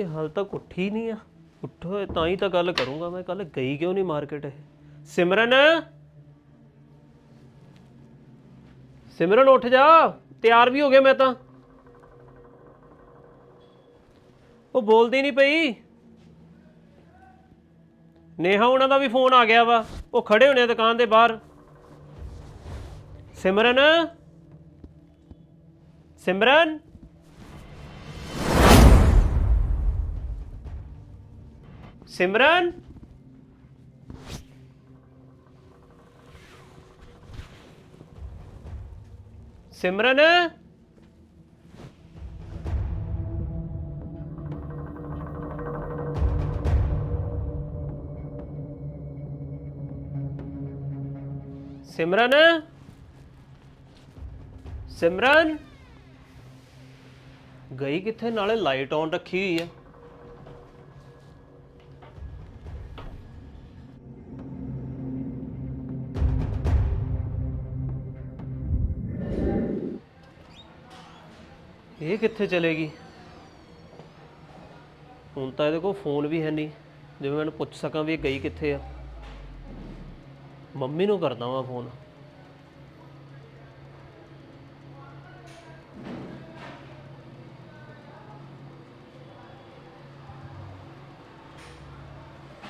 ਇਹ ਹਾਲ ਤੱਕ ਉੱਠੀ ਨਹੀਂ ਆ। ਉੱਠੋ ਤਾਂ ਹੀ ਤਾਂ ਗੱਲ ਕਰੂੰਗਾ ਮੈਂ। ਕੱਲ ਗਈ ਕਿਉਂ ਨਹੀਂ ਮਾਰਕੀਟ ਇਹ? ਸਿਮਰਨ! ਸਿਮਰਨ, ਉੱਠ ਜਾ। ਤਿਆਰ ਵੀ ਹੋ ਗਿਆ ਮੈਂ ਤਾਂ। ਉਹ ਬੋਲਦੀ ਨਹੀਂ ਪਈ। ਨੇਹਾ, ਉਹਨਾਂ ਦਾ ਵੀ ਫੋਨ ਆ ਗਿਆ ਵਾ। ਉਹ ਖੜੇ ਹੋਣੇ ਆ ਦੁਕਾਨ ਦੇ ਬਾਹਰ। ਸਿਮਰਨ! ਸਿਮਰਨ! ਸਿਮਰਨ? ਸਿਮਰਨ? ਸਿਮਰਨ? ਸਿਮਰਨ? ਗਈ ਕਿੱਥੇ? ਨਾਲੇ ਲਾਈਟ ਔਨ ਰੱਖੀ ਹੋਈ ਹੈ ਇਹ ਕਿੱਥੇ ਚਲੇਗੀ ਹੁਣ ਤਾਂ ਇਹਦੇ ਕੋਲ ਫੋਨ ਵੀ ਹੈ ਨਹੀਂ। ਜਿਵੇਂ ਮੈਨੂੰ ਪੁੱਛ ਸਕਾਂ ਵੀ ਇਹ ਗਈ ਕਿੱਥੇ ਆ। ਮੰਮੀ ਨੂੰ ਕਰਦਾ ਵਾਂ ਫੋਨ।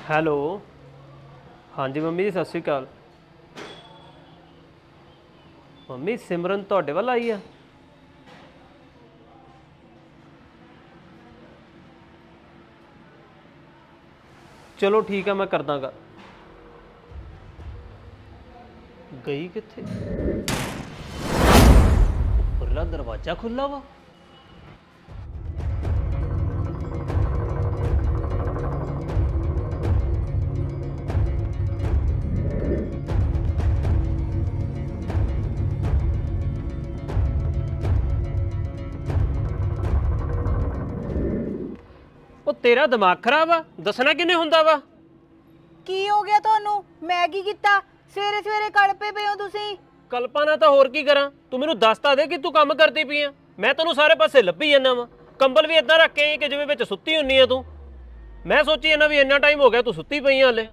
ਹੈਲੋ। ਹਾਂਜੀ ਮੰਮੀ ਜੀ, ਸਤਿ ਸ਼੍ਰੀ ਅਕਾਲ। ਮੰਮੀ, ਸਿਮਰਨ ਤੁਹਾਡੇ ਵੱਲ ਆਈ ਆ? ਚਲੋ ਠੀਕ ਆ ਮੈਂ ਕਰਦਾਗਾ ਗਈ ਕਿੱਥੇ? ਉੱਪਰਲਾ ਦਰਵਾਜ਼ਾ ਖੁੱਲਾ ਵਾ। ਤੇਰਾ ਦਿਮਾਗ ਖਰਾਬ ਆ? ਦੱਸਣਾ ਕਿੰਨੇ ਹੁੰਦਾ ਵਾ? ਕੀ ਹੋ ਗਿਆ ਤੁਹਾਨੂੰ? ਮੈਂ ਕੀ ਕੀਤਾ? ਸਵੇਰੇ ਸਵੇਰੇ ਕਲਪੇ ਪਏ ਹੋ ਤੁਸੀਂ। ਕਲਪਨਾ ਤਾਂ ਹੋਰ ਕੀ ਕਰਾਂ? ਤੂੰ ਮੈਨੂੰ ਦੱਸ ਤਾਂ ਦੇ ਕਿ ਤੂੰ ਕੰਮ ਕਰਦੀ ਪਈ ਆ। ਮੈਂ ਤੈਨੂੰ ਸਾਰੇ ਪਾਸੇ ਲੱਭੀ ਜਾਂਦਾ ਵਾਂ। ਕੰਬਲ ਵੀ ਇਦਾਂ ਰੱਖ ਕੇ ਆਈ ਕਿ ਜਿਵੇਂ ਵਿੱਚ ਸੁੱਤੀ ਹੁੰਨੀ ਆ ਤੂੰ। ਮੈਂ ਸੋਚੀ ਇਹਨਾਂ ਵੀ ਇੰਨਾ ਟਾਈਮ ਹੋ ਗਿਆ ਤੂੰ ਸੁੱਤੀ ਪਈ ਆ ਹਲੇ।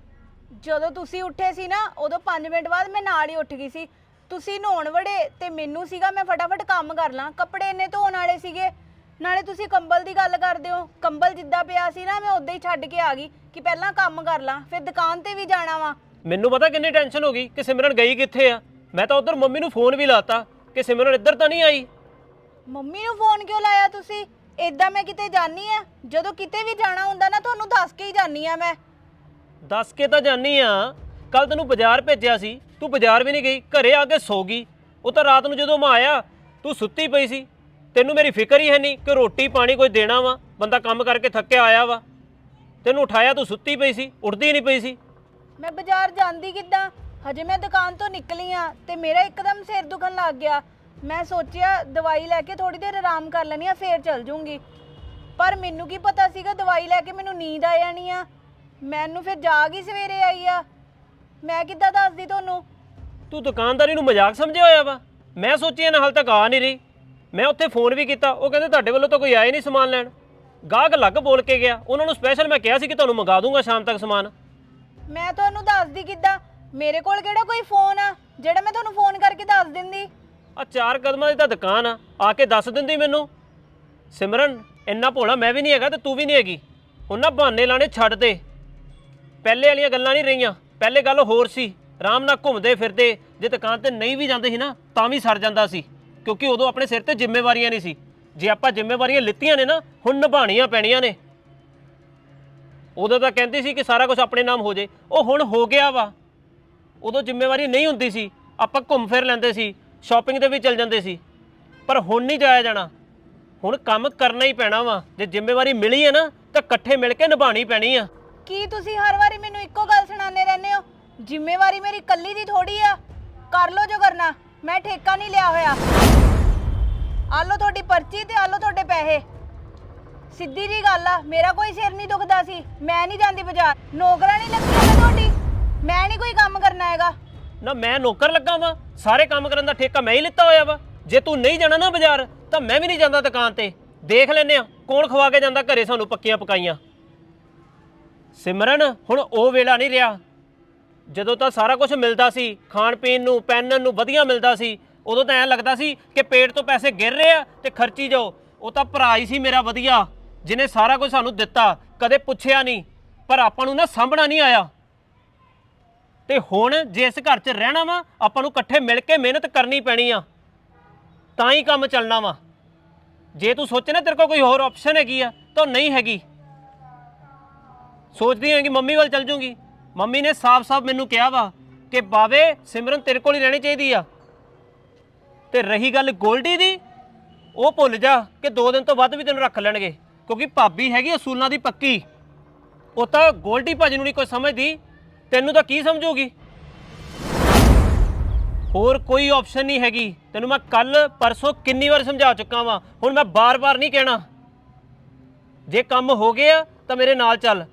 ਜਦੋਂ ਤੁਸੀਂ ਉੱਠੇ ਸੀ ਨਾ ਉਦੋਂ 5 ਮਿੰਟ ਬਾਅਦ ਮੈਂ ਨਾਲ ਹੀ ਉੱਠ ਗਈ ਸੀ। ਤੁਸੀਂ ਨਹਾਉਣ ਵੜੇ ਤੇ ਮੈਨੂੰ ਸੀਗਾ ਮੈਂ ਫਟਾਫਟ ਕੰਮ ਕਰ ਲਾਂ। ਕੱਪੜੇ ਇੰਨੇ ਧੋਣ ਵਾਲੇ ਸੀਗੇ। ਨਾਲੇ ਤੁਸੀਂ ਕੰਬਲ ਦੀ ਗੱਲ ਕਰਦੇ ਹੋ। ਕੰਬਲ ਜਿੱਦਾਂ ਪਿਆ ਸੀ ਨਾ ਮੈਂ ਉਦਾਂ ਹੀ ਛੱਡ ਕੇ ਆ ਗਈ ਕਿ ਪਹਿਲਾਂ ਕੰਮ ਕਰ ਲਾਂ ਫਿਰ ਦੁਕਾਨ ਤੇ ਵੀ ਜਾਣਾ ਵਾ। ਮੈਨੂੰ ਪਤਾ ਕਿੰਨੀ ਟੈਨਸ਼ਨ ਹੋ ਗਈ ਕਿ ਸਿਮਰਨ ਗਈ ਕਿੱਥੇ ਆ। ਮੈਂ ਤਾਂ ਉਧਰ ਮੰਮੀ ਨੂੰ ਫੋਨ ਵੀ ਲਾਤਾ ਕਿ ਸਿਮਰਨ ਇੱਧਰ ਤਾਂ ਨਹੀਂ ਆਈ। ਮੰਮੀ ਨੂੰ ਫੋਨ ਕਿਉਂ ਲਾਇਆ ਤੁਸੀਂ? ਏਦਾਂ ਮੈਂ ਕਿਤੇ ਜਾਣੀ ਆ। ਜਦੋਂ ਕਿਤੇ ਵੀ ਜਾਣਾ ਹੁੰਦਾ ਨਾ ਤੁਹਾਨੂੰ ਦੱਸ ਕੇ ਹੀ ਜਾਣੀ ਆ ਮੈਂ। ਦੱਸ ਕੇ ਤਾਂ ਜਾਨੀ ਆ। ਕੱਲ ਤੈਨੂੰ ਬਾਜ਼ਾਰ ਭੇਜਿਆ ਸੀ। ਤੂੰ ਬਾਜ਼ਾਰ ਵੀ ਨਹੀਂ ਗਈ ਘਰੇ ਆ ਕੇ ਸੋ ਗਈ। ਉਹ ਤਾਂ ਰਾਤ ਨੂੰ ਜਦੋਂ ਮੈਂ ਆਇਆ ਤੂੰ ਸੁੱਤੀ ਪਈ ਸੀ। ਤੈਨੂੰ ਮੇਰੀ ਫਿਕਰ ਹੀ ਹੈ ਨਹੀਂ ਕਿ ਰੋਟੀ ਪਾਣੀ ਕੋਈ ਦੇਣਾ ਵਾ? ਬੰਦਾ ਕੰਮ ਕਰਕੇ ਥੱਕਿਆ ਆਇਆ ਵਾ। ਤੈਨੂੰ ਉਠਾਇਆ ਤੂੰ ਸੁੱਤੀ ਪਈ ਸੀ ਉੱਠਦੀ ਨਹੀਂ ਪਈ ਸੀ। ਮੈਂ ਬਾਜ਼ਾਰ ਜਾਂਦੀ ਕਿੱਦਾਂ? ਹਜੇ ਮੈਂ ਦੁਕਾਨ ਤੋਂ ਨਿਕਲੀ ਆ ਤੇ ਮੇਰਾ ਇੱਕਦਮ ਸਿਰ ਦੁਖਣ ਲੱਗ ਗਿਆ। ਮੈਂ ਸੋਚਿਆ ਦਵਾਈ ਲੈ ਕੇ ਥੋੜੀ ਦੇਰ ਆਰਾਮ ਕਰ ਲੈਣੀ ਆ ਫੇਰ ਚੱਲ ਜੂੰਗੀ। ਪਰ ਮੈਨੂੰ ਕੀ ਪਤਾ ਸੀਗਾ ਦਵਾਈ ਲੈ ਕੇ ਮੈਨੂੰ ਨੀਂਦ ਆ ਜਾਣੀ ਆ। ਮੈਨੂੰ ਫਿਰ ਜਾਗ ਹੀ ਸਵੇਰੇ ਆਈ ਆ। ਮੈਂ ਕਿੱਦਾਂ ਦੱਸਦੀ ਤੁਹਾਨੂੰ? ਤੂੰ ਦੁਕਾਨਦਾਰੀ ਨੂੰ ਮਜ਼ਾਕ ਸਮਝਿਆ ਹੋਇਆ ਵਾ? ਮੈਂ ਸੋਚੀ ਇਹਨਾਂ ਹਾਲ ਤੱਕ ਆ ਨਹੀਂ ਰਹੀ। ਮੈਂ ਉੱਥੇ ਫੋਨ ਵੀ ਕੀਤਾ ਉਹ ਕਹਿੰਦੇ ਤੁਹਾਡੇ ਵੱਲੋਂ ਤਾਂ ਕੋਈ ਆਇਆ ਨਹੀਂ ਸਮਾਨ ਲੈਣ। ਗਾਹਕ ਲੱਗ ਬੋਲ ਕੇ ਗਿਆ ਉਹਨਾਂ ਨੂੰ ਸਪੈਸ਼ਲ ਮੈਂ ਕਿਹਾ ਸੀ ਕਿ ਤੁਹਾਨੂੰ ਮੰਗਾ ਦੂੰਗਾ ਸ਼ਾਮ ਤੱਕ ਸਮਾਨ। ਮੈਂ ਤੁਹਾਨੂੰ ਦੱਸਦੀ ਕਿੱਦਾਂ ਮੇਰੇ ਕੋਲ ਕਿਹੜਾ ਕੋਈ ਫੋਨ ਆ ਜਿਹੜਾ ਮੈਂ ਤੁਹਾਨੂੰ ਫੋਨ ਕਰਕੇ ਦੱਸ ਦਿੰਦੀ? ਆ ਚਾਰ ਕਦਮਾਂ ਦੀ ਤਾਂ ਦੁਕਾਨ ਆ ਆ ਕੇ ਦੱਸ ਦਿੰਦੀ ਮੈਨੂੰ। ਸਿਮਰਨ ਇੰਨਾ ਭੋਲਾ ਮੈਂ ਵੀ ਨਹੀਂ ਹੈਗਾ ਤੇ ਤੂੰ ਵੀ ਨਹੀਂ ਹੈਗੀ। ਹੁਣ ਨਾ ਬਹਾਨੇ ਲਾਣੇ ਛੱਡ ਦੇ। ਪਹਿਲੇ ਵਾਲੀਆਂ ਗੱਲਾਂ ਨਹੀਂ ਰਹੀਆਂ ਪਹਿਲੇ ਗੱਲ ਹੋਰ ਸੀ। ਆਰਾਮ ਨਾਲ ਘੁੰਮਦੇ ਫਿਰਦੇ ਜੇ ਦੁਕਾਨ ਤੇ ਨਹੀਂ ਵੀ ਜਾਂਦੇ ਸੀ ਨਾ ਤਾਂ ਵੀ ਸਰ ਜਾਂਦਾ ਸੀ। ਕਿਉਂਕਿ ਉਦੋਂ ਆਪਣੇ ਸਿਰ ਤੇ ਜ਼ਿੰਮੇਵਾਰੀਆਂ ਨਹੀਂ ਸੀ। ਜੇ ਆਪਾਂ ਜ਼ਿੰਮੇਵਾਰੀਆਂ ਲਿੱਤੀਆਂ ਨੇ ਨਾ, ਹੁਣ ਨਿਭਾਉਣੀਆਂ ਪੈਣੀਆਂ ਨੇ। ਉਦੋਂ ਤਾਂ ਕਹਿੰਦੀ ਸੀ ਕਿ ਸਾਰਾ ਕੁਝ ਆਪਣੇ ਨਾਮ ਹੋ ਜੇ। ਉਹ ਹੁਣ ਹੋ ਗਿਆ ਵਾ। ਉਦੋਂ ਜ਼ਿੰਮੇਵਾਰੀ ਨਹੀਂ ਹੁੰਦੀ ਸੀ। ਆਪਾਂ ਘੁੰਮ ਫਿਰ ਲੈਂਦੇ ਸੀ ਸ਼ਾਪਿੰਗ ਤੇ ਵੀ ਚੱਲ ਜਾਂਦੇ ਸੀ। ਪਰ ਹੁਣ ਨਹੀਂ ਜਾਇਆ ਜਾਣਾ। ਹੁਣ ਕੰਮ ਕਰਨਾ ਹੀ ਪੈਣਾ ਵਾ। ਜੇ ਜ਼ਿੰਮੇਵਾਰੀ ਮਿਲੀ ਹੈ ਨਾ, ਤਾਂ ਇਕੱਠੇ ਮਿਲ ਕੇ ਨਿਭਾਣੀ ਪੈਣੀ ਆ। ਕੀ ਤੁਸੀਂ ਹਰ ਵਾਰੀ ਮੈਨੂੰ ਇੱਕੋ ਗੱਲ ਸੁਣਾਉਂਦੇ ਰਹਿੰਦੇ ਹੋ? ਜ਼ਿੰਮੇਵਾਰੀ ਮੇਰੀ ਕੱਲੀ ਦੀ ਥੋੜੀ ਆ। ਕਰ ਲੋ ਜੋ ਕਰਨਾ। ਮੈਂ ਠੇਕਾ ਨਹੀਂ ਲਿਆ ਹੋਇਆ। ਆ ਤੁਹਾਡੀ ਪਰਚੀ ਤੇ ਆ ਤੁਹਾਡੇ ਪੈਸੇ। ਸਿੱਧੀ ਜੀ ਗੱਲ ਆ, ਮੇਰਾ ਕੋਈ ਸਿਰ ਨਹੀਂ ਦੁਖਦਾ ਸੀ। ਮੈਂ ਨਹੀਂ ਜਾਂਦੀ ਬਾਜ਼ਾਰ। ਨੌਕਰਾਂ ਨਹੀਂ ਲੱਗੀ ਮੈਂ ਤੁਹਾਡੀ। ਮੈਂ ਨਹੀਂ ਕੋਈ ਕੰਮ ਕਰਨਾ ਹੈਗਾ। ਨਾ ਮੈਂ ਨੌਕਰ ਲੱਗਾ ਵਾਂ। ਸਾਰੇ ਕੰਮ ਕਰਨ ਦਾ ਠੇਕਾ ਮੈਂ ਹੀ ਲਿੱਤਾ ਹੋਇਆ ਵਾ। ਜੇ ਤੂੰ ਨਹੀਂ ਜਾਣਾ ਨਾ ਬਾਜ਼ਾਰ, ਤਾਂ ਮੈਂ ਵੀ ਨਹੀਂ ਜਾਂਦਾ ਦੁਕਾਨ ਤੇ। ਦੇਖ ਲੈਨੇ ਆ ਕੌਣ ਖਵਾ ਕੇ ਜਾਂਦਾ ਘਰੇ ਸਾਨੂੰ ਪੱਕੀਆਂ ਪਕਾਈਆਂ। ਸਿਮਰਨ, ਹੁਣ ਉਹ ਵੇਲਾ ਨਹੀਂ ਰਿਹਾ। ਜਦੋਂ ਤਾਂ ਸਾਰਾ ਕੁਝ ਮਿਲਦਾ ਸੀ, ਖਾਣ ਪੀਣ ਨੂੰ, ਪਹਿਨਣ ਨੂੰ ਵਧੀਆ ਮਿਲਦਾ ਸੀ, ਉਦੋਂ ਤਾਂ ਐਂ ਲੱਗਦਾ ਸੀ ਕਿ ਪੇਟ ਤੋਂ ਪੈਸੇ ਗਿਰ ਰਹੇ ਆ ਤੇ ਖਰਚੀ ਜਾਓ। ਉਹ ਤਾਂ ਭਰਾ ਹੀ ਸੀ ਮੇਰਾ ਵਧੀਆ ਜਿਹਨੇ ਸਾਰਾ ਕੁਝ ਸਾਨੂੰ ਦਿੱਤਾ, ਕਦੇ ਪੁੱਛਿਆ ਨਹੀਂ, ਪਰ ਆਪਾਂ ਨੂੰ ਨਾ ਸਾਂਭਣਾ ਨਹੀਂ ਆਇਆ। ਤੇ ਹੁਣ ਜੇ ਇਸ ਘਰ 'ਚ ਰਹਿਣਾ ਵਾ, ਆਪਾਂ ਨੂੰ ਇਕੱਠੇ ਮਿਲ ਕੇ ਮਿਹਨਤ ਕਰਨੀ ਪੈਣੀ ਆ। ਤਾਂ ਹੀ ਕੰਮ ਚੱਲਣਾ ਵਾ। ਜੇ ਤੂੰ ਸੋਚੇ ਨਾ ਤੇਰੇ ਕੋਲ ਕੋਈ ਹੋਰ ਆਪਸ਼ਨ ਹੈਗੀ ਆ, ਤਾਂ ਉਹ ਨਹੀਂ ਹੈਗੀ। ਸੋਚਦੀ ਹਾਂ ਕਿ ਮੰਮੀ ਵੱਲ ਚੱਲ ਜੂੰਗੀ। ਮੰਮੀ ਨੇ ਸਾਫ਼-ਸਾਫ਼ ਮੈਨੂੰ ਕਿਹਾ ਵਾ ਕਿ ਬਾਵੇ, ਸਿਮਰਨ ਤੇਰੇ ਕੋਲ ਹੀ ਰਹਿਣੀ ਚਾਹੀਦੀ ਆ। ਤੇ ਰਹੀ ਗੱਲ ਗੋਲਡੀ ਦੀ, ਉਹ ਭੁੱਲ ਜਾ ਕਿ 2 ਦਿਨ ਤੋਂ ਵੱਧ ਵੀ ਤੈਨੂੰ ਰੱਖ ਲੈਣਗੇ, ਕਿਉਂਕਿ ਭਾਬੀ ਹੈਗੀ ਅਸੂਲਾਂ ਦੀ ਪੱਕੀ। ਉਹ ਤਾਂ ਗੋਲਡੀ ਭਾਜੀ ਨੂੰ ਨਹੀਂ ਕੋਈ ਸਮਝਦੀ, ਤੈਨੂੰ ਤਾਂ ਕੀ ਸਮਝੂਗੀ? ਹੋਰ ਕੋਈ ਆਪਸ਼ਨ ਨਹੀਂ ਹੈਗੀ। ਤੈਨੂੰ ਮੈਂ ਕੱਲ ਪਰਸੋਂ ਕਿੰਨੀ ਵਾਰ ਸਮਝਾ ਚੁੱਕਾ ਵਾਂ, ਹੁਣ ਮੈਂ ਬਾਰ-ਬਾਰ ਨਹੀਂ ਕਹਿਣਾ। ਜੇ ਕੰਮ ਹੋ ਗਿਆ ਤਾਂ ਮੇਰੇ ਨਾਲ ਚੱਲ,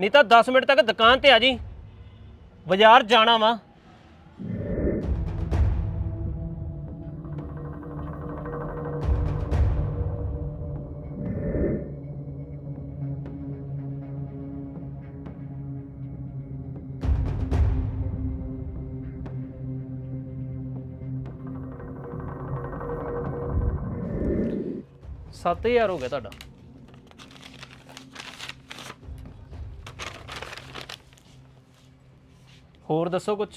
ਨਹੀਂ ਤਾਂ 10 ਮਿੰਟ ਤੱਕ ਦੁਕਾਨ ਤੇ ਆ ਜੀ। ਬਾਜ਼ਾਰ ਜਾਣਾ ਵਾ। ਸੱਤ ਹਜ਼ਾਰ ਹੋ ਗਿਆ ਤੁਹਾਡਾ। ਹੋਰ ਦੱਸੋ ਕੁਝ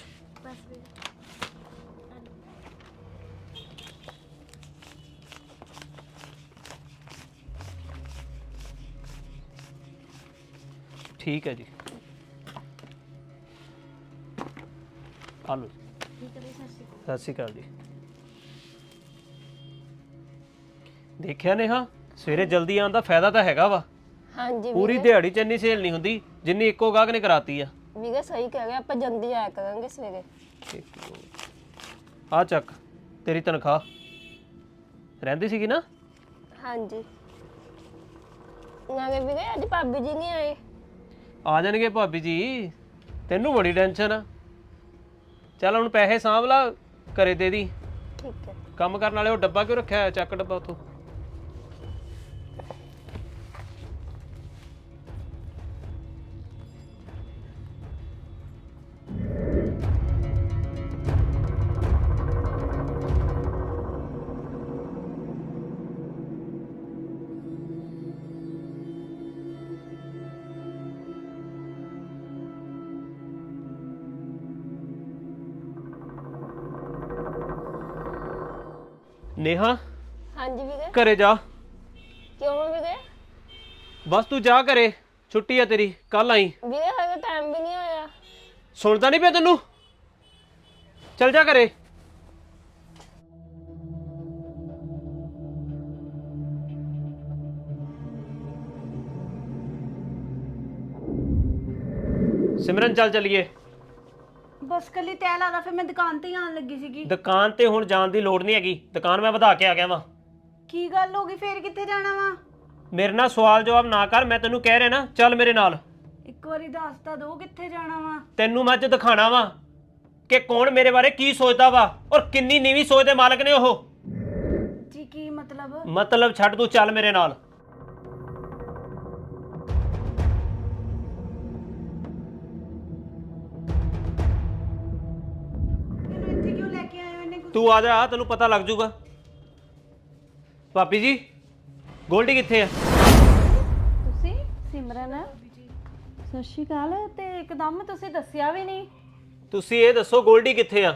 ਠੀਕ ਹੈ ਜੀ। ਆ ਲਓ ਜੀ। ਸਤਿ ਸ਼੍ਰੀ ਅਕਾਲ। ਜੀ। ਦੇਖਿਆ ਨੇਹਾ? ਸਵੇਰੇ ਜਲਦੀ ਆਉਣ ਦਾ ਫਾਇਦਾ ਤਾਂ ਹੈਗਾ ਵਾ। ਹਾਂਜੀ ਪੂਰੀ ਦਿਹਾੜੀ ਚ ਇੰਨੀ ਸੇਲ ਨਹੀਂ ਹੁੰਦੀ ਜਿੰਨੀ ਇੱਕੋ ਗਾਹਕ ਨੇ ਕਰਾਤੀ ਆ। ਵੀਰੇ ਸਹੀ ਕਹਿ ਰਹੇ ਆਪਾਂ ਜਲਦੀ ਆਇਆ ਕਰਾਂਗੇ ਸਵੇਰੇ। ਆ ਚੱਕ ਤੇਰੀ ਤਨਖਾਹ। ਰਹਿੰਦੀ ਸੀਗੀ ਨਾ? ਹਾਂਜੀ। ਨਾਲੇ ਵੀਰੇ ਅੱਜ ਭਾਬੀ ਜੀ ਨਹੀਂ ਆਏ। ਆ ਜਾਣਗੇ ਭਾਬੀ ਜੀ। ਤੈਨੂੰ ਬੜੀ ਟੈਨਸ਼ਨ ਆ। ਚੱਲ ਹੁਣ ਪੈਸੇ ਸਾਂਭ ਲਾ ਘਰੇ ਦੇ ਦੀ। ਠੀਕ ਹੈ। ਕੰਮ ਕਰਨ ਵਾਲੇ ਉਹ ਡੱਬਾ ਕਿਉਂ ਰੱਖਿਆ ਹੋਇਆ ਚੱਕ ਡੱਬਾ ਉਥੋਂ। ਨੇਹਾ ਹਾਂਜੀ ਵੀਰੇ। ਘਰੇ ਜਾ। ਕਿਉਂ ਵੀਰੇ? ਬਸ ਤੂੰ ਜਾ ਘਰੇ ਛੁੱਟੀ ਆ ਤੇਰੀ ਕੱਲ ਆਈ। ਵੀਰੇ ਹਜੇ ਟਾਈਮ ਵੀ ਨਹੀਂ ਆਇਆ ਸੁਣਦਾ ਨਹੀਂ ਪਿਆ ਤੈਨੂੰ? ਚੱਲ ਜਾ ਘਰੇ। ਸਿਮਰਨ ਚੱਲ ਚੱਲੀਏ। ਬਸ ਕੱਲੀ ਤੈ ਲਾਦਾ ਫਿਰ ਮੈਂ ਦੁਕਾਨ ਤੇ ਹੀ ਆਉਣ ਲੱਗੀ ਸੀਗੀ। ਦੁਕਾਨ ਤੇ ਹੁਣ ਜਾਣ ਦੀ ਲੋੜ ਨਹੀਂ ਹੈਗੀ। ਦੁਕਾਨ ਮੈਂ ਵਧਾ ਕੇ ਆ ਗਿਆ ਵਾਂ। ਕੀ ਗੱਲ ਹੋ ਗਈ? ਫੇਰ ਕਿੱਥੇ ਜਾਣਾ ਵਾ? ਮੇਰੇ ਨਾਲ ਸਵਾਲ ਜਵਾਬ ਨਾ ਕਰ ਮੈਂ ਤੈਨੂੰ ਕਹਿ ਰਿਹਾ ਨਾ ਚੱਲ ਮੇਰੇ ਨਾਲ। ਇੱਕ ਵਾਰੀ ਦੱਸ ਤਾਂ ਦੋ ਕਿੱਥੇ ਜਾਣਾ ਵਾ। ਤੈਨੂੰ ਮੈਂ ਅੱਜ ਦਿਖਾਣਾ ਵਾ ਕਿ ਕੌਣ ਮੇਰੇ ਬਾਰੇ ਕੀ ਸੋਚਦਾ ਵਾ ਔਰ ਕਿੰਨੀ ਨੀਵੀਂ ਸੋਚ ਦੇ ਮਾਲਕ ਨੇ ਉਹ। ਜੀ ਕੀ ਮਤਲਬ? ਮਤਲਬ ਛੱਡ ਤੂੰ ਚੱਲ ਮੇਰੇ ਨਾਲ। ਤੂੰ ਆ ਜਾ ਤੈਨੂੰ ਪਤਾ ਲੱਗ ਜਾਊਗਾ ਭਾਬੀ ਜੀ ਗੋਲਡੀ ਕਿੱਥੇ ਆ? ਤੁਸੀਂ ਸਿਮਰਨ? ਸਤਿ ਸ਼੍ਰੀ ਅਕਾਲ ਤੇ ਇੱਕਦਮ ਤੁਸੀਂ ਦੱਸਿਆ ਵੀ ਨਹੀਂ। ਤੁਸੀਂ ਇਹ ਦੱਸੋ ਗੋਲਡੀ ਕਿੱਥੇ ਆ?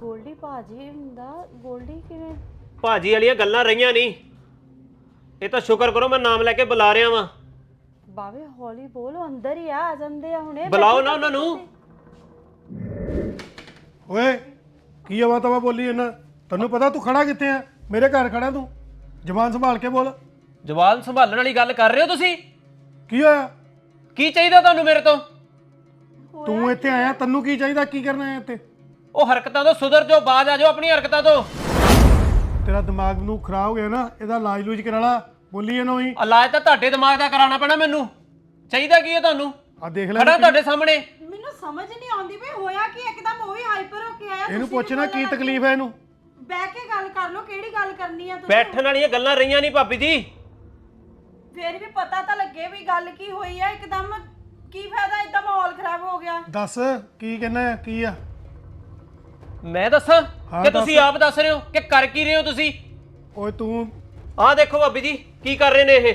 ਗੋਲਡੀ ਭਾਜੀ ਹੁੰਦਾ ਗੋਲਡੀ ਕਿਵੇਂ? ਭਾਜੀ ਵਾਲੀਆਂ ਗੱਲਾਂ ਰਹੀਆਂ ਨਹੀਂ। ਇਹ ਤਾਂ ਸ਼ੁਕਰ ਕਰੋ ਮੈਂ ਨਾਮ ਲੈ ਕੇ ਬੁਲਾ ਰਿਹਾ ਵਾਂ। ਬਾਵੇ ਹੌਲੀ ਬੋਲ ਉਹ ਅੰਦਰ ਹੀ ਆ ਆ ਜਾਂਦੇ ਆ ਹੁਣੇ। ਬੁਲਾਓ ਨਾ ਉਹਨਾਂ ਨੂੰ। ਓਏ ਕੀ ਆਵਾ ਤਵਾ ਬੋਲੀ ਇਹਨਾਂ? ਤੈਨੂੰ ਪਤਾ ਤੂੰ ਖੜਾ ਕਿੱਥੇ ਆ? ਮੇਰੇ ਘਰ ਖੜਾ ਤੂੰ। ਜ਼ਬਾਨ ਸੰਭਾਲ ਕੇ ਬੋਲ। ਜਵਾਨ ਸੰਭਾਲਣ ਵਾਲੀ ਗੱਲ ਕਰ ਰਹੇ ਹੋ ਤੁਸੀਂ? ਕੀ ਹੋਇਆ? ਕੀ ਚਾਹੀਦਾ ਤੁਹਾਨੂੰ ਮੇਰੇ ਤੋਂ? ਤੂੰ ਇੱਥੇ ਆਇਆ ਤੈਨੂੰ ਕੀ ਚਾਹੀਦਾ? ਕੀ ਕਰਨਾ ਹੈ ਇੱਥੇ? ਉਹ ਹਰਕਤਾਂ ਤੋਂ ਸੁਧਰ ਜਾਓ ਬਾਜ ਆ ਜਾਓ ਆਪਣੀ ਹਰਕਤਾਂ ਤੋਂ। ਤੇਰਾ ਦਿਮਾਗ ਨੂੰ ਖਰਾਬ ਹੋ ਗਿਆ ਨਾ ਇਹਦਾ ਇਲਾਜ ਲੂਜ ਕਰਾ ਲਾ ਬੋਲੀ ਇਹਨੂੰ ਹੀ ਇਲਾਜ ਤਾਂ ਤੁਹਾਡੇ ਦਿਮਾਗ ਦਾ ਕਰਾਉਣਾ ਪੈਣਾ ਮੈਨੂੰ। ਚਾਹੀਦਾ ਕੀ ਹੈ ਤੁਹਾਨੂੰ? ਆ ਦੇਖ ਲੈ ਖੜਾ ਤੁਹਾਡੇ ਸਾਹਮਣੇ। ਸਮਝ ਨਹੀਂ ਆਉਂਦੀ ਵੀ ਹੋਇਆ ਕੀ ਇੱਕਦਮ ਉਹ ਵੀ ਹਾਈਪਰ ਹੋ ਕੇ ਆਇਆ ਇਹਨੂੰ ਪੁੱਛ ਨਾ ਕੀ ਤਕਲੀਫ ਹੈ ਇਹਨੂੰ। ਬਹਿ ਕੇ ਗੱਲ ਕਰ ਲਓ ਕਿਹੜੀ ਗੱਲ ਕਰਨੀ ਆ ਤੁਸੀਂ? ਬੈਠਣ ਵਾਲੀਆਂ ਗੱਲਾਂ ਰਹੀਆਂ ਨਹੀਂ ਭਾਬੀ ਜੀ। ਫੇਰ ਵੀ ਪਤਾ ਤਾਂ ਲੱਗੇ ਵੀ ਗੱਲ ਕੀ ਹੋਈ ਆ ਇੱਕਦਮ ਕੀ ਫਾਇਦਾ ਇਦਾਂ ਮਾਹੌਲ ਖਰਾਬ ਹੋ ਗਿਆ। ਦੱਸ ਕੀ ਕਹਿੰਦਾ ਕੀ ਆ? ਮੈਂ ਦੱਸਾਂ ਹਾਂ, ਕਿ ਤੁਸੀਂ। ਆਪ ਦੱਸ ਰਹੇ ਹੋ ਕਿ ਕਰ ਕੀ ਰਹੇ ਹੋ ਤੁਸੀਂ? ਓਏ ਤੂੰ ਆਹ ਦੇਖੋ ਭਾਬੀ ਜੀ ਕੀ ਕਰ ਰਹੇ ਨੇ ਇਹ?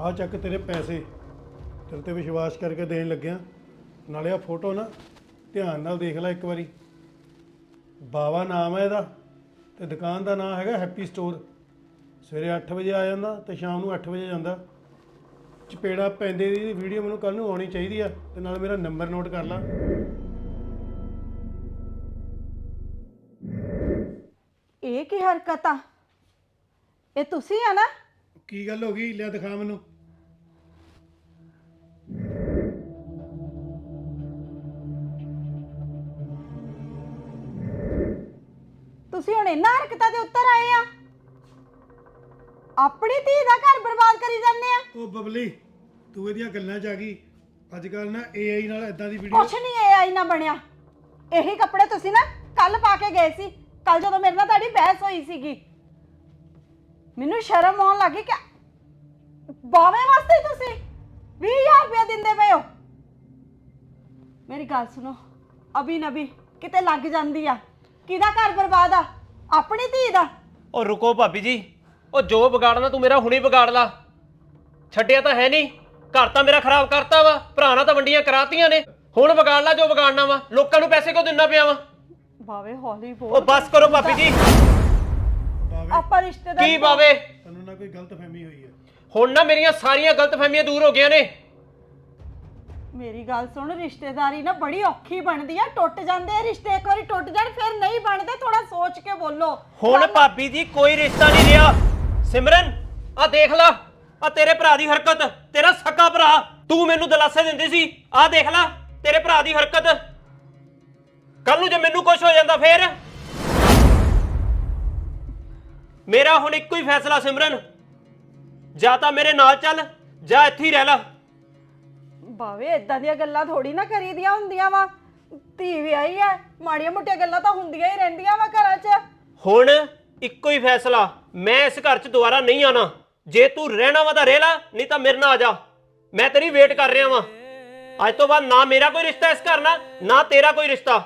ਆ ਚੱਕ ਤੇਰੇ ਪੈਸੇ। ਤੇਰੇ ਤੇ ਵਿਸ਼ਵਾਸ ਕਰਕੇ ਦੇਣ ਲੱਗਿਆ। ਨਾਲੇ ਆ ਫੋਟੋ ਨਾ ਧਿਆਨ ਨਾਲ ਦੇਖ ਲੈ ਇੱਕ ਵਾਰੀ। ਬਾਵਾ ਨਾਮ ਹੈ ਇਹਦਾ ਤੇ ਦੁਕਾਨ ਦਾ ਨਾਮ ਹੈਗਾ ਹੈਪੀ ਸਟੋਰ ਸਵੇਰੇ 8 ਵਜੇ ਆ ਜਾਂਦਾ ਤੇ ਸ਼ਾਮ ਨੂੰ 8 ਵਜੇ ਜਾਂਦਾ। ਚਪੇੜਾ ਪੈਂਦੇ ਦੀ ਵੀਡੀਓ ਮੈਨੂੰ ਕੱਲ ਨੂੰ ਆਉਣੀ ਚਾਹੀਦੀ ਆ ਤੇ ਨਾਲ ਮੇਰਾ ਨੰਬਰ ਨੋਟ ਕਰ ਲਾ। ਇਹ ਕੀ ਹਰਕਤ? ਆ ਇਹ ਤੁਸੀਂ ਆ ਨਾ? ਕੀ ਗੱਲ ਹੋ ਗਈ? ਲਿਆ ਦਿਖਾ ਮੈਨੂੰ। ਤੁਸੀਂ ਹੁਣ ਇਹਨਾਂ ਹਰਕਤਾਂ ਦੇ ਉੱਤਰ ਆਏ ਆ। ਆਪਣੀ ਧੀ ਦਾ ਘਰ ਬਰਬਾਦ ਕਰੀ ਜਾਂਦੇ ਆ। ਉਹ ਬਬਲੀ ਤੂੰ ਇਹਦੀਆਂ ਗੱਲਾਂ 'ਚ ਆ ਗਈ। ਅੱਜ ਕੱਲ ਨਾ AI ਨਾਲ ਇਦਾਂ ਦੀ ਵੀਡੀਓ ਕੁਛ ਨਹੀਂ ਆਈ ਨਾ ਬਣਿਆ। ਇਹੀ ਕੱਪੜੇ ਤੁਸੀਂ ਨਾ ਕੱਲ ਪਾ ਕੇ ਗਏ ਸੀ। ਕੱਲ ਜਦੋਂ ਮੇਰੇ ਨਾਲ ਤੁਹਾਡੀ ਬਹਿਸ ਹੋਈ ਸੀਗੀ। ਮੈਨੂੰ ਸ਼ਰਮ ਆਉਣ ਲੱਗੀ ਕਿ ਬਾਵੇਂ ਵਾਸਤੇ ਤੁਸੀਂ 20000 ਰੁਪਏ ਦਿੰਦੇ ਪਏ ਹੋ। ਮੇਰੀ ਗੱਲ ਸੁਣੋ ਅਭੀ ਨਬੀ ਕਿਤੇ ਲੱਗ ਜਾਂਦੀ ਆ। ਕਿਹਦਾ ਘਰ ਬਰਬਾਦ ਆ? ਆਪਣੀ ਧੀ ਦਾ? ਉਹ ਰੁਕੋ ਭਾਬੀ ਜੀ। ਉਹ ਜੋ ਵਿਗਾੜਨਾ ਤੂੰ ਮੇਰਾ ਹੁਣੇ ਵਿਗਾੜ ਲਾ। ਛੱਡਿਆ ਤਾਂ ਹੈ ਨਹੀਂ। ਘਰ ਤਾਂ ਮੇਰਾ ਖਰਾਬ ਕਰਤਾ ਵਾ। ਭਰਾਣਾ ਤਾਂ ਵੰਡੀਆਂ ਕਰਾਤੀਆਂ ਨੇ। ਹੁਣ ਵਿਗਾੜ ਲਾ ਜੋ ਵਿਗਾੜਨਾ ਵਾ। ਲੋਕਾਂ ਨੂੰ ਪੈਸੇ ਕਿਉਂ ਦਿੰਨਾ ਪਿਆ ਵਾ? ਬਾਵੇ ਹੌਲੀ ਉਹ ਬੋਲ ਬਸ ਕਰੋ ਭਾਬੀ ਜੀ। ਬਾਵੇ ਆਪਾਂ ਰਿਸ਼ਤੇਦਾਰ ਕੀ ਬਾਵੇ? ਤੈਨੂੰ ਨਾ ਕੋਈ ਗਲਤ ਫਹਿਮੀ ਹੋਈ ਹੈ ਹੁਣ ਨਾ ਮੇਰੀਆਂ ਸਾਰੀਆਂ ਗਲਤਫਹਿਮੀਆਂ ਦੂਰ ਹੋ ਗਈਆਂ ਨੇ। ਮੇਰੀ ਗੱਲ ਸੁਣ ਰਿਸ਼ਤੇਦਾਰੀ ਨਾ ਬੜੀ ਔਖੀ ਬਣਦੀ ਆ ਟੁੱਟ ਜਾਂਦੇ ਆ ਰਿਸ਼ਤੇ ਇੱਕ ਵਾਰੀ ਟੁੱਟ ਜਾਣ ਫਿਰ ਨਹੀਂ ਬਣਦੇ ਥੋੜਾ ਸੋਚ ਕੇ ਬੋਲੋ। ਹੁਣ ਭਾਬੀ ਜੀ ਕੋਈ ਰਿਸ਼ਤਾ ਨਹੀਂ ਰਿਹਾ। ਸਿਮਰਨ ਆ ਦੇਖ ਲਾ ਆ ਤੇਰੇ ਭਰਾ ਦੀ ਹਰਕਤ ਤੇਰਾ ਸਕਾ ਭਰਾ ਤੂੰ ਮੈਨੂੰ ਦਿਲਾਸੇ ਦਿੰਦੀ ਸੀ ਆ ਦੇਖ ਲਾ ਤੇਰੇ ਭਰਾ ਦੀ ਹਰਕਤ। ਕੱਲ ਨੂੰ ਜੇ ਮੈਨੂੰ ਕੁਝ ਹੋ ਜਾਂਦਾ ਫੇਰ? ਮੇਰਾ ਹੁਣ ਇੱਕੋ ਹੀ ਫੈਸਲਾ ਸਿਮਰਨ। ਜਾਂ ਤਾਂ ਮੇਰੇ ਨਾਲ ਚੱਲ ਜਾਂ ਇੱਥੇ ਹੀ ਰਹਿ ਲੈ। ਬਾਵੇ ਇਦਾਂ ਦੀਆਂ ਗੱਲਾਂ ਥੋੜੀ ਨਾ ਕਰੀਦੀਆਂ ਹੁੰਦੀਆਂ ਵਾ। ਧੀ ਵਿਆਹੀ ਆ ਮਾੜੀਆਂ ਮੋਟੀਆਂ ਗੱਲਾਂ ਤਾਂ ਹੁੰਦੀਆਂ ਹੀ ਰਹਿੰਦੀਆਂ ਵਾ ਘਰਾਂ 'ਚ। ਹੁਣ ਇੱਕੋ ਹੀ ਫੈਸਲਾ, ਮੈਂ ਇਸ ਘਰ 'ਚ ਦੁਬਾਰਾ ਨਹੀਂ ਆਣਾ ਜੇ ਤੂੰ ਰਹਿਣਾ ਵਾ ਤਾਂ ਰਹਿ ਲੈ, ਨਹੀਂ ਤਾਂ ਮੇਰੇ ਨਾਲ ਆ ਜਾ। ਮੈਂ ਤੇਰੀ ਵੇਟ ਕਰ ਰਿਹਾ ਵਾਂ। ਅੱਜ ਤੋਂ ਬਾਅਦ ਨਾ ਮੇਰਾ ਕੋਈ ਰਿਸ਼ਤਾ ਇਸ ਘਰ ਨਾਲ, ਨਾ ਤੇਰਾ ਕੋਈ ਰਿਸ਼ਤਾ।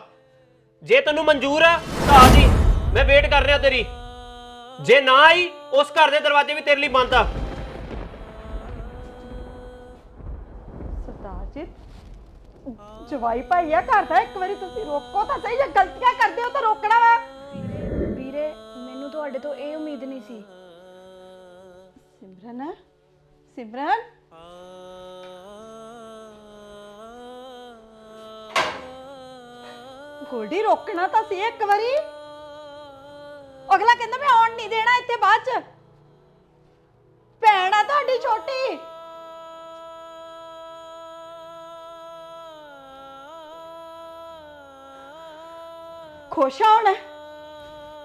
ਜੇ ਤੈਨੂੰ ਮਨਜ਼ੂਰ ਆ, ਤਾਂ ਆ ਜੀ। ਮੈਂ ਵੇਟ ਕਰ ਰਿਹਾ ਤੇਰੀ। ਜੇ ਨਾ ਆਈ, ਉਸ ਘਰ ਦੇ ਦਰਵਾਜ਼ੇ ਵੀ ਤੇਰੇ ਲਈ ਬੰਦ ਆ। ਜੀ ਜਵਾਈ ਭਾਈ ਆ ਘਰ ਦਾ ਇੱਕ ਵਾਰੀ ਤੁਸੀਂ ਰੋਕੋ ਤਾਂ ਸਹੀ ਜੇ ਗਲਤੀਆਂ ਕਰਦੇ ਹੋ ਤਾਂ ਰੋਕਣਾ ਵਾ। ਵੀਰੇ ਮੈਨੂੰ ਤੁਹਾਡੇ ਤੋਂ ਇਹ ਉਮੀਦ ਨਹੀਂ ਸੀ। ਸਿਮਰਨ ਸਿਮਰਨ। ਗੋਲਡੀ ਰੋਕਣਾ ਤਾਂ ਸੀ ਇੱਕ ਵਾਰੀ। ਅਗਲਾ ਕਹਿੰਦਾ ਮੈਂ ਆਉਣ ਨਹੀਂ ਦੇਣਾ ਇੱਥੇ ਬਾਅਦ ਚ। ਖੁਸ਼ ਆ ਹੁਣ।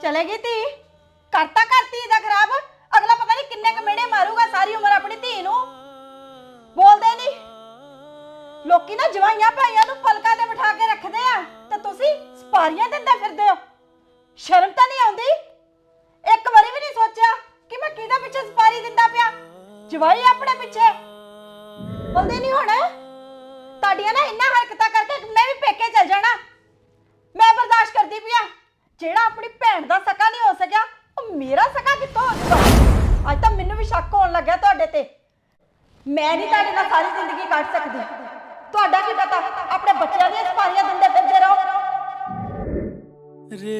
ਚਲੇ ਗਈ ਧੀ। ਕਰਤਾ ਕਰਤੀ ਦਾ ਖਰਾਬ। ਅਗਲਾ ਪਤਾ ਨਹੀਂ ਕਿੰਨੇ ਕ ਮੇੜੇ ਮਾਰੂਗਾ ਸਾਰੀ ਉਮਰ ਆਪਣੀ ਧੀ ਨੂੰ। ਬੋਲਦੇ ਨਹੀਂ ਲੋਕੀ ਨਾ ਜਵਾਈਆਂ ਭਾਈਆਂ ਨੂੰ ਪਲਕਾਂ ਤੇ ਬਿਠਾ ਕੇ ਰੱਖਦੇ ਆ। ਤੇ ਤੁਸੀਂ ਸਪਾਰੀਆਂ ਦਿੰਦੇ ਫਿਰਦੇ ਹੋ। ਸ਼ਰਮ ਤਾਂ ਨਹੀਂ ਆਉਂਦੀ। ਇੱਕ ਵਾਰੀ ਵੀ ਨਹੀਂ ਸੋਚਿਆ ਕਿ ਮੈਂ ਕਿਹਦੇ ਪਿੱਛੇ ਸਪਾਰੀ ਦਿੰਦਾ ਪਿਆ। ਜਵਾਈ ਆਪਣੇ ਪਿੱਛੇ। ਬੋਲਦੇ ਨਹੀਂ ਹੁਣ। ਤੁਹਾਡੀਆਂ ਨਾ ਇੰਨਾ ਹਰਕਤਾਂ ਕਰਕੇ ਮੈਂ ਵੀ ਪੇਕੇ ਚਲ ਜਾਣਾ। ਕਰਦੀ ਪਿਆ ਜਿਹੜਾ ਆਪਣੀ ਭੈਣ ਦਾ ਸਕਾ ਨਹੀਂ ਹੋ ਸਕਿਆ, ਉਹ ਮੇਰਾ ਸਕਾ ਕਿੱਥੋਂ ਹੋ ਜਾਊਗਾ ਅੱਜ ਤਾਂ ਮੈਨੂੰ ਵੀ ਸ਼ੱਕ ਹੋਣ ਲੱਗਿਆ ਤੁਹਾਡੇ ਤੇ। ਮੈਂ ਨਹੀਂ ਤੁਹਾਡੇ ਨਾਲ ਸਾਰੀ ਜ਼ਿੰਦਗੀ ਕੱਟ ਸਕਦੀ। ਤੁਹਾਡਾ ਕੀ ਪਤਾ? ਆਪਣੇ ਬੱਚਿਆਂ ਦੀਆਂ ਸਪਾਰੀਆਂ ਦਿੰਦੇ ਫਿਰਦੇ ਰਹੋ। रे